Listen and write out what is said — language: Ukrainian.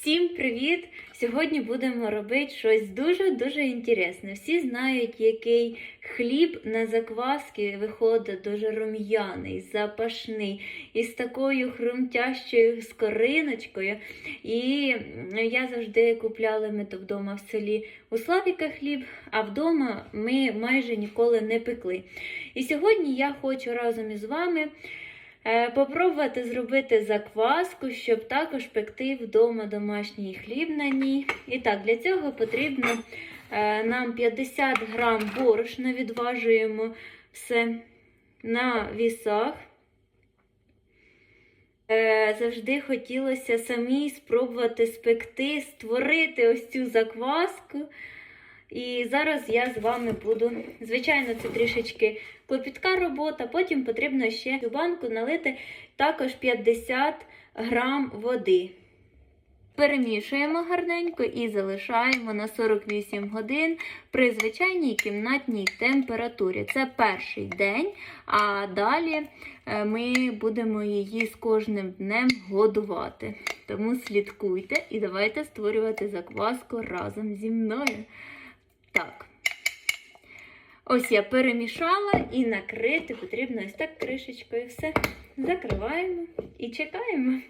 Всім привіт! Сьогодні будемо робити щось дуже-дуже інтересне. Всі знають, який хліб на закваски виходить дуже рум'яний, запашний, із такою хрумтящою скориночкою. І я завжди купляла ми то вдома в селі у Славіка хліб, а вдома ми майже ніколи не пекли. І сьогодні я хочу разом із вами. Е, Попробувати зробити закваску, щоб також пекти вдома домашній хліб на ній. І так, для цього потрібно е, нам 50 грам борошна, відважуємо все на вісах. Е, Завжди хотілося самій спробувати спекти, створити ось цю закваску. І зараз я з вами буду. Звичайно, це трішечки клопітка робота. Потім потрібно ще в банку налити також 50 грам води. Перемішуємо гарненько і залишаємо на 48 годин при звичайній кімнатній температурі. Це перший день, а далі е, ми будемо її з кожним днем годувати. Тому слідкуйте і давайте створювати закваску разом зі мною. Так. Ось я перемішала і накрити потрібно ось так кришечкою. Все. Закриваємо і чекаємо.